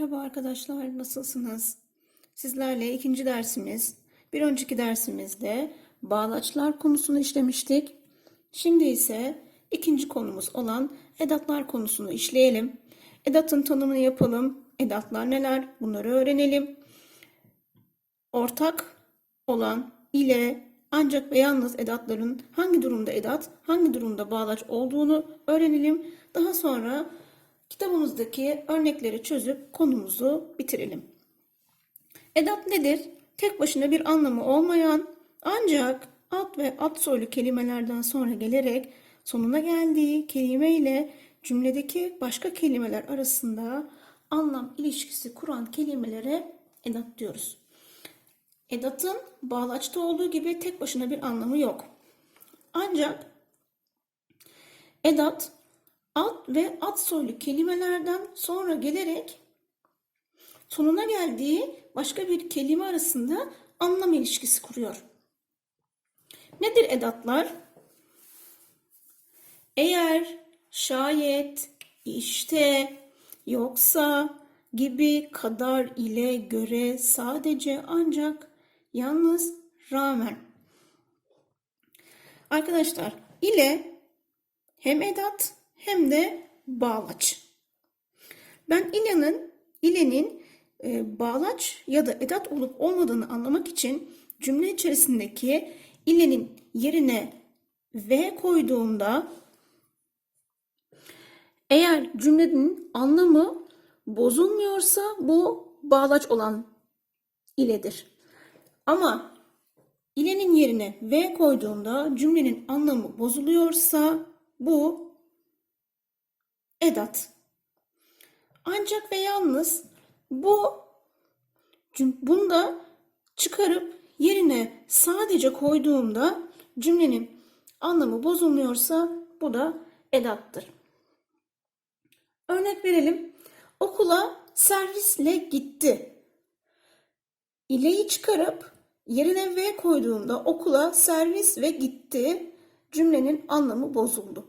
Merhaba arkadaşlar, nasılsınız? Sizlerle ikinci dersimiz, bir önceki dersimizde bağlaçlar konusunu işlemiştik. Şimdi ise ikinci konumuz olan edatlar konusunu işleyelim. Edatın tanımını yapalım. Edatlar neler? Bunları öğrenelim. Ortak olan ile ancak ve yalnız edatların hangi durumda edat, hangi durumda bağlaç olduğunu öğrenelim. Daha sonra kitabımızdaki örnekleri çözüp konumuzu bitirelim. Edat nedir? Tek başına bir anlamı olmayan ancak ad ve ad soylu kelimelerden sonra gelerek sonuna geldiği kelime ile cümledeki başka kelimeler arasında anlam ilişkisi kuran kelimelere edat diyoruz. Edatın bağlaçta olduğu gibi tek başına bir anlamı yok. Ancak edat ad ve ad soylu kelimelerden sonra gelerek sonuna geldiği başka bir kelime arasında anlam ilişkisi kuruyor. Nedir edatlar? Eğer, şayet, işte, yoksa gibi kadar ile göre sadece ancak yalnız rağmen. Arkadaşlar ile hem edat hem de bağlaç. Ben ilenin ilenin e, bağlaç ya da edat olup olmadığını anlamak için cümle içerisindeki ilenin yerine v koyduğumda eğer cümlenin anlamı bozulmuyorsa bu bağlaç olan iledir. Ama ilenin yerine v koyduğumda cümlenin anlamı bozuluyorsa bu edat. Ancak ve yalnız bu bunda çıkarıp yerine sadece koyduğumda cümlenin anlamı bozulmuyorsa bu da edattır. Örnek verelim. Okula servisle gitti. İleyi çıkarıp yerine v koyduğumda okula servis ve gitti cümlenin anlamı bozuldu.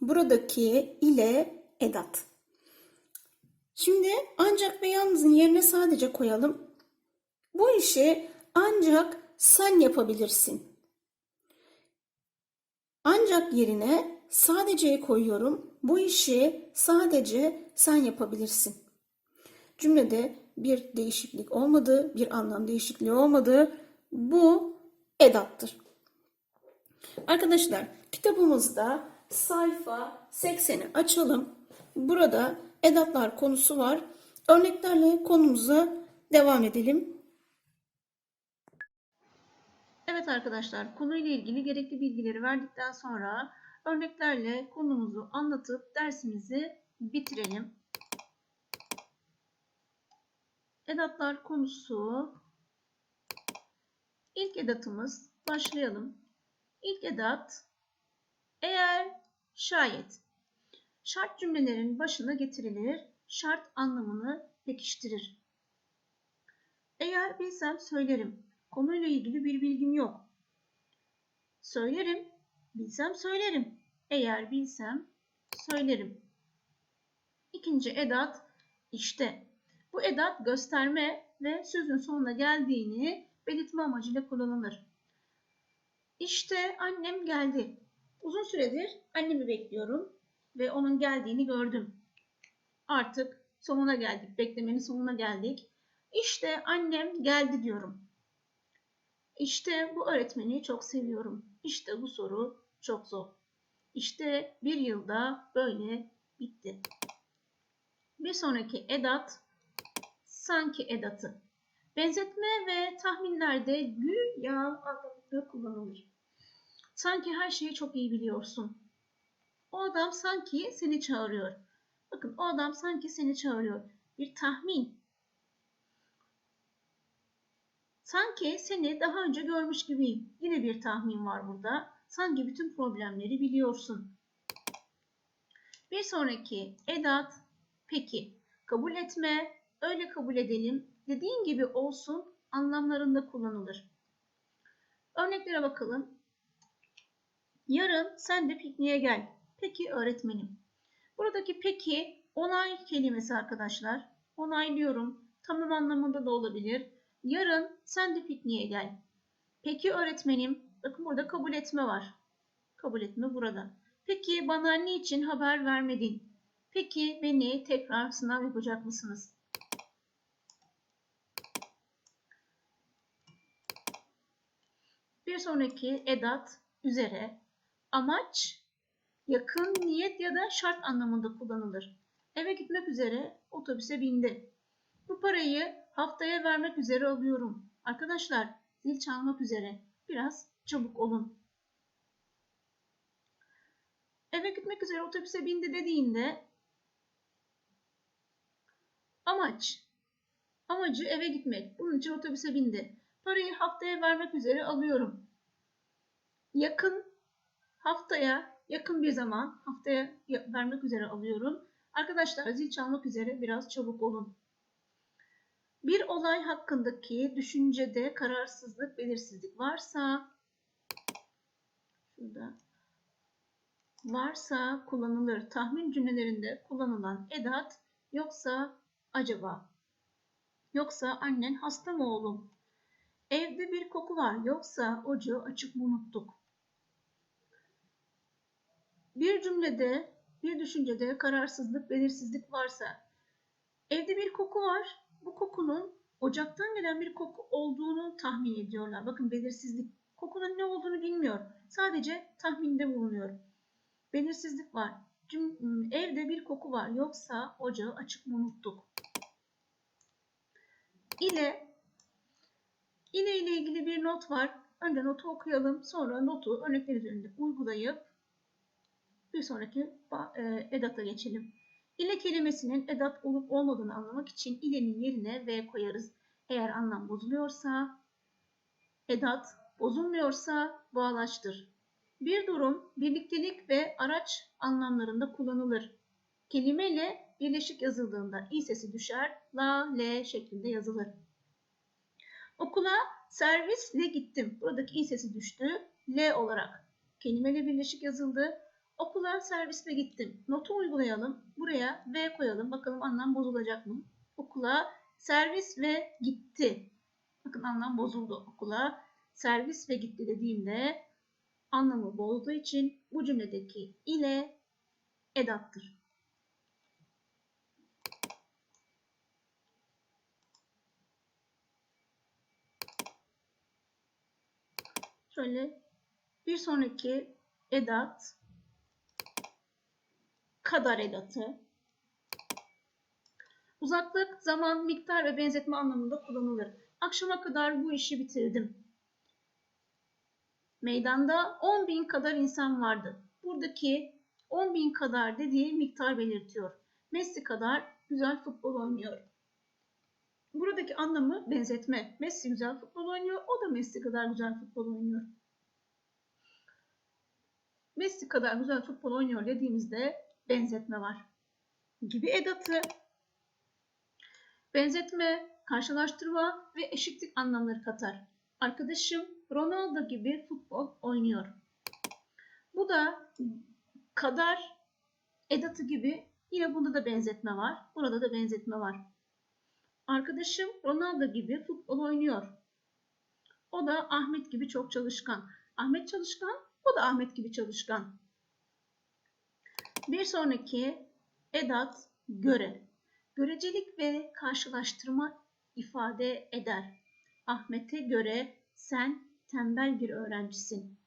Buradaki ile edat. Şimdi ancak ve yalnızın yerine sadece koyalım. Bu işi ancak sen yapabilirsin. Ancak yerine sadeceyi koyuyorum. Bu işi sadece sen yapabilirsin. Cümlede bir değişiklik olmadı, bir anlam değişikliği olmadı. Bu edattır. Arkadaşlar kitabımızda sayfa 80'i açalım. Burada edatlar konusu var. Örneklerle konumuza devam edelim. Evet arkadaşlar konuyla ilgili gerekli bilgileri verdikten sonra örneklerle konumuzu anlatıp dersimizi bitirelim. Edatlar konusu ilk edatımız başlayalım. İlk edat eğer şayet şart cümlelerin başına getirilir, şart anlamını pekiştirir. Eğer bilsem söylerim. Konuyla ilgili bir bilgim yok. Söylerim, bilsem söylerim. Eğer bilsem söylerim. İkinci edat işte. Bu edat gösterme ve sözün sonuna geldiğini belirtme amacıyla kullanılır. İşte annem geldi. Uzun süredir annemi bekliyorum ve onun geldiğini gördüm. Artık sonuna geldik. Beklemenin sonuna geldik. İşte annem geldi diyorum. İşte bu öğretmeni çok seviyorum. İşte bu soru çok zor. İşte bir yılda böyle bitti. Bir sonraki edat sanki edatı. Benzetme ve tahminlerde güya anlamında kullanılır. Sanki her şeyi çok iyi biliyorsun. O adam sanki seni çağırıyor. Bakın o adam sanki seni çağırıyor. Bir tahmin. Sanki seni daha önce görmüş gibiyim. Yine bir tahmin var burada. Sanki bütün problemleri biliyorsun. Bir sonraki edat peki. Kabul etme, öyle kabul edelim, dediğin gibi olsun anlamlarında kullanılır. Örneklere bakalım. Yarın sen de pikniğe gel. Peki öğretmenim. Buradaki peki onay kelimesi arkadaşlar. onaylıyorum. Tamam anlamında da olabilir. Yarın sen de pikniğe gel. Peki öğretmenim. Bakın burada kabul etme var. Kabul etme burada. Peki bana niçin haber vermedin? Peki beni tekrar sınav yapacak mısınız? Bir sonraki edat üzere amaç yakın niyet ya da şart anlamında kullanılır. Eve gitmek üzere otobüse bindi. Bu parayı haftaya vermek üzere alıyorum. Arkadaşlar zil çalmak üzere. Biraz çabuk olun. Eve gitmek üzere otobüse bindi dediğinde amaç amacı eve gitmek. Bunun için otobüse bindi. Parayı haftaya vermek üzere alıyorum. Yakın haftaya yakın bir zaman haftaya vermek üzere alıyorum. Arkadaşlar zil çalmak üzere biraz çabuk olun. Bir olay hakkındaki düşüncede kararsızlık, belirsizlik varsa şurada varsa kullanılır. Tahmin cümlelerinde kullanılan edat yoksa acaba yoksa annen hasta mı oğlum? Evde bir koku var yoksa ocağı açık mı unuttuk? Bir cümlede, bir düşüncede kararsızlık, belirsizlik varsa evde bir koku var. Bu kokunun ocaktan gelen bir koku olduğunu tahmin ediyorlar. Bakın belirsizlik. Kokunun ne olduğunu bilmiyor. Sadece tahminde bulunuyor. Belirsizlik var. Cüm evde bir koku var. Yoksa ocağı açık mı unuttuk? İle ile ile ilgili bir not var. Önce notu okuyalım. Sonra notu örnekler üzerinde uygulayıp bir sonraki e, edata geçelim. İle kelimesinin edat olup olmadığını anlamak için ilenin yerine v koyarız. Eğer anlam bozuluyorsa edat, bozulmuyorsa bağlaçtır. Bir durum birliktelik ve araç anlamlarında kullanılır. Kelime ile birleşik yazıldığında i sesi düşer, la, l şeklinde yazılır. Okula servisle gittim. Buradaki i sesi düştü. L olarak kelimeyle birleşik yazıldı. Okula servisle gittim. Notu uygulayalım. Buraya V koyalım. Bakalım anlam bozulacak mı? Okula servis ve gitti. Bakın anlam bozuldu. Okula servis ve gitti dediğimde anlamı bozduğu için bu cümledeki ile edattır. Şöyle bir sonraki edat kadar edatı. Uzaklık, zaman, miktar ve benzetme anlamında kullanılır. Akşama kadar bu işi bitirdim. Meydanda 10 bin kadar insan vardı. Buradaki 10 bin kadar dediği miktar belirtiyor. Messi kadar güzel futbol oynuyor. Buradaki anlamı benzetme. Messi güzel futbol oynuyor, o da Messi kadar güzel futbol oynuyor. Messi kadar güzel futbol oynuyor dediğimizde benzetme var. Gibi edatı. Benzetme, karşılaştırma ve eşitlik anlamları katar. Arkadaşım Ronaldo gibi futbol oynuyor. Bu da kadar edatı gibi yine bunda da benzetme var. Burada da benzetme var. Arkadaşım Ronaldo gibi futbol oynuyor. O da Ahmet gibi çok çalışkan. Ahmet çalışkan, o da Ahmet gibi çalışkan. Bir sonraki edat göre. Görecelik ve karşılaştırma ifade eder. Ahmet'e göre sen tembel bir öğrencisin.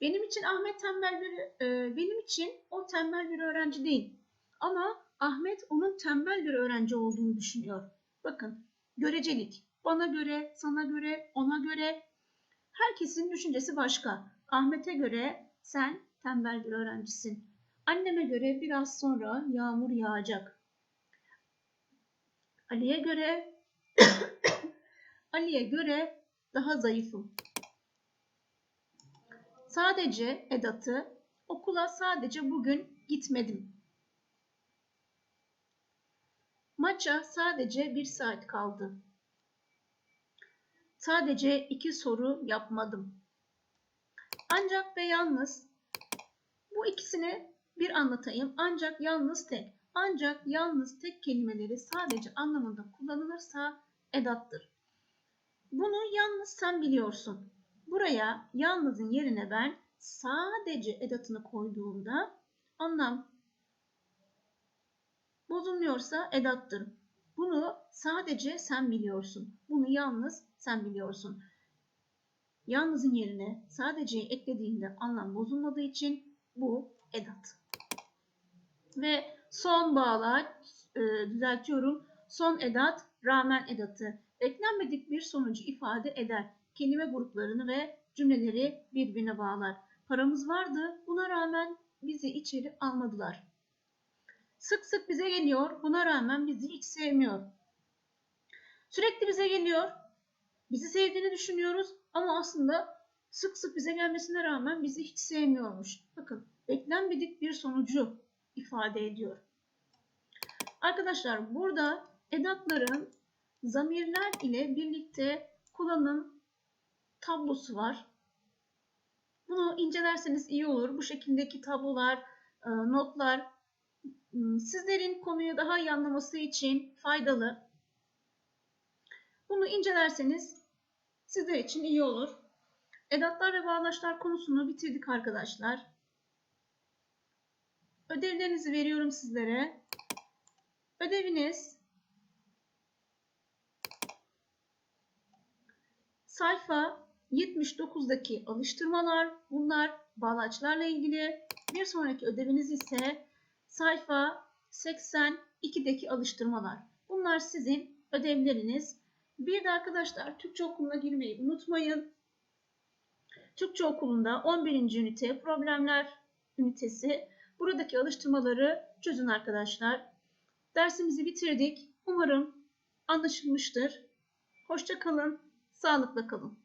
Benim için Ahmet tembel bir e, benim için o tembel bir öğrenci değil. Ama Ahmet onun tembel bir öğrenci olduğunu düşünüyor. Bakın görecelik. Bana göre, sana göre, ona göre herkesin düşüncesi başka. Ahmet'e göre sen tembel bir öğrencisin. Anneme göre biraz sonra yağmur yağacak. Ali'ye göre Ali'ye göre daha zayıfım. Sadece edatı okula sadece bugün gitmedim. Maça sadece bir saat kaldı. Sadece iki soru yapmadım. Ancak ve yalnız bu ikisini bir anlatayım. Ancak yalnız tek. Ancak yalnız tek kelimeleri sadece anlamında kullanılırsa edattır. Bunu yalnız sen biliyorsun. Buraya yalnızın yerine ben sadece edatını koyduğumda anlam bozulmuyorsa edattır. Bunu sadece sen biliyorsun. Bunu yalnız sen biliyorsun. Yalnızın yerine sadece eklediğinde anlam bozulmadığı için bu edat. Ve son bağlaç, e, düzeltiyorum. Son edat rağmen edatı. Beklenmedik bir sonucu ifade eder. Kelime gruplarını ve cümleleri birbirine bağlar. Paramız vardı, buna rağmen bizi içeri almadılar. Sık sık bize geliyor, buna rağmen bizi hiç sevmiyor. Sürekli bize geliyor, bizi sevdiğini düşünüyoruz ama aslında sık sık bize gelmesine rağmen bizi hiç sevmiyormuş. Bakın, beklenmedik bir sonucu ifade ediyor. Arkadaşlar burada edatların zamirler ile birlikte kullanım tablosu var. Bunu incelerseniz iyi olur. Bu şekildeki tablolar, e, notlar ım, sizlerin konuyu daha iyi anlaması için faydalı. Bunu incelerseniz sizler için iyi olur. Edatlar ve bağlaçlar konusunu bitirdik arkadaşlar. Ödevlerinizi veriyorum sizlere. Ödeviniz sayfa 79'daki alıştırmalar. Bunlar bağlaçlarla ilgili. Bir sonraki ödeviniz ise sayfa 82'deki alıştırmalar. Bunlar sizin ödevleriniz. Bir de arkadaşlar Türkçe okuluna girmeyi unutmayın. Türkçe okulunda 11. ünite problemler ünitesi. Buradaki alıştırmaları çözün arkadaşlar. Dersimizi bitirdik. Umarım anlaşılmıştır. Hoşça kalın, sağlıkla kalın.